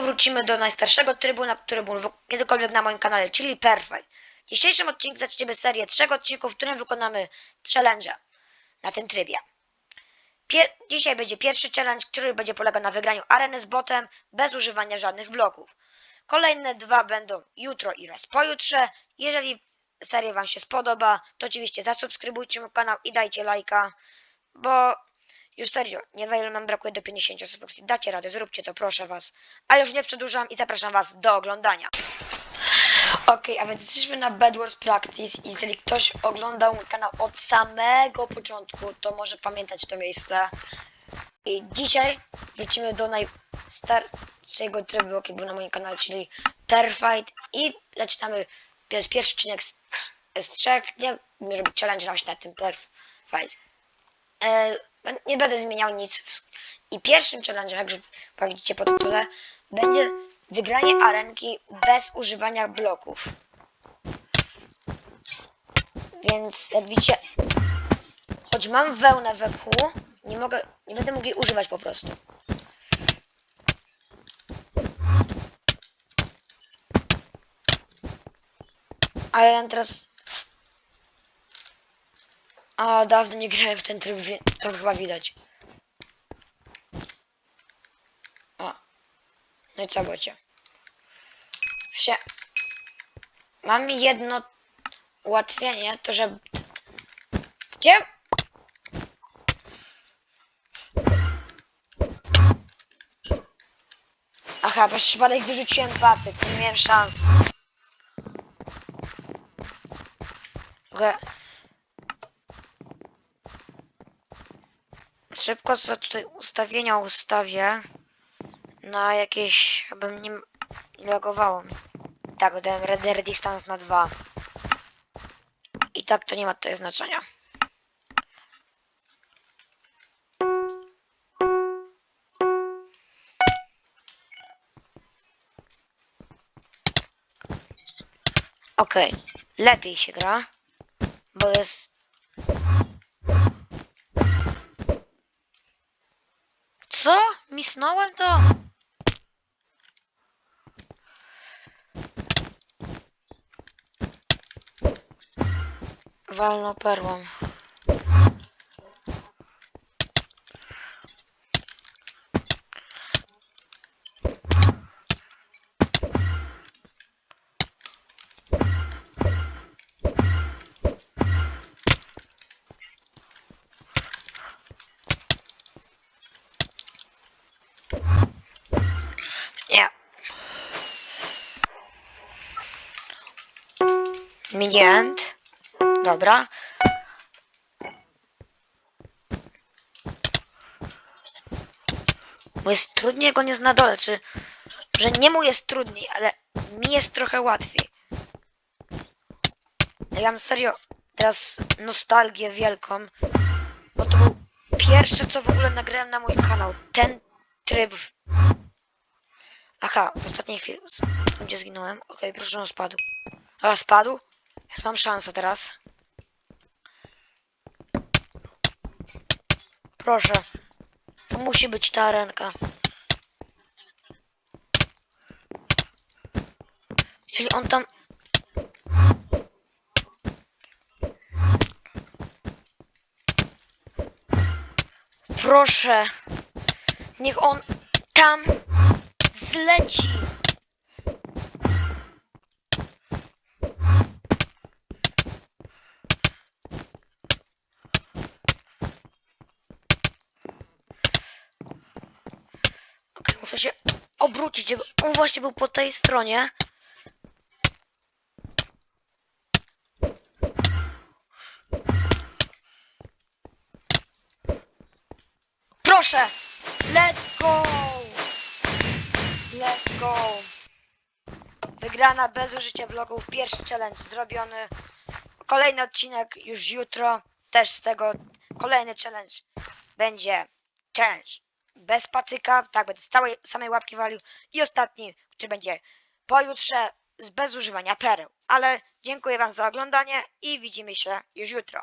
odcinku wrócimy do najstarszego trybu, na który był kiedykolwiek na moim kanale, czyli Perfect. W dzisiejszym odcinku zaczniemy serię trzech odcinków, w którym wykonamy challenge na tym trybie. Pier dzisiaj będzie pierwszy challenge, który będzie polegał na wygraniu areny z botem bez używania żadnych bloków. Kolejne dwa będą jutro i raz pojutrze. Jeżeli seria Wam się spodoba, to oczywiście zasubskrybujcie mój kanał i dajcie lajka, bo już serio, niewiele nam brakuje do 50 subskrypcji. Dacie radę, zróbcie to, proszę Was. A już nie przedłużam i zapraszam Was do oglądania. Okej, a więc jesteśmy na Bedwars Practice i jeżeli ktoś oglądał mój kanał od samego początku, to może pamiętać to miejsce. I dzisiaj wrócimy do najstarszego trybu, jaki był na moim kanale, czyli Perfect i zaczynamy jest pierwszy odcinek z, z trzech, nie może być challenge na tym Perfect. E, nie będę zmieniał nic. I pierwszym challenge, jak już widzicie po tytule, będzie wygranie arenki bez używania bloków. Więc jak widzicie, choć mam wełnę we kół, nie mogę, nie będę mógł jej używać po prostu. Ale teraz a, dawno nie grałem w ten tryb, to chyba widać. O. No i co, bocie? Się... Mam jedno ułatwienie, to że... Gdzie? Aha, przez przypadek wyrzuciłem patyk, nie miałem szans. Mogę... Szybko sobie tutaj ustawienia ustawię na jakieś, abym nie logowało mi. Tak, dałem Render Distance na 2. I tak to nie ma tutaj znaczenia. Okej, lepiej się gra, bo jest Co? Misnąłem to? Walną perłą. Minient. Dobra. Bo jest trudniej go nie zna dole, czy... Że nie mu jest trudniej, ale mi jest trochę łatwiej. Ja mam serio teraz nostalgię wielką, bo to był pierwsze, co w ogóle nagrałem na mój kanał. Ten tryb Aha, w ostatniej chwili, gdzie zginąłem? Okej, proszę, on spadł. A, spadł? Mam szansę teraz. Proszę. To musi być ta arenka. Jeżeli on tam... Proszę. Niech on tam zleci. Okej, muszę się obrócić, żeby on właśnie był po tej stronie. Proszę! Let's go! Let's go! Wygrana bez użycia bloków. Pierwszy challenge zrobiony. Kolejny odcinek już jutro. Też z tego kolejny challenge będzie challenge bez patyka. Tak, będę z całej samej łapki walił. I ostatni, który będzie pojutrze z bez używania pereł. Ale dziękuję Wam za oglądanie i widzimy się już jutro.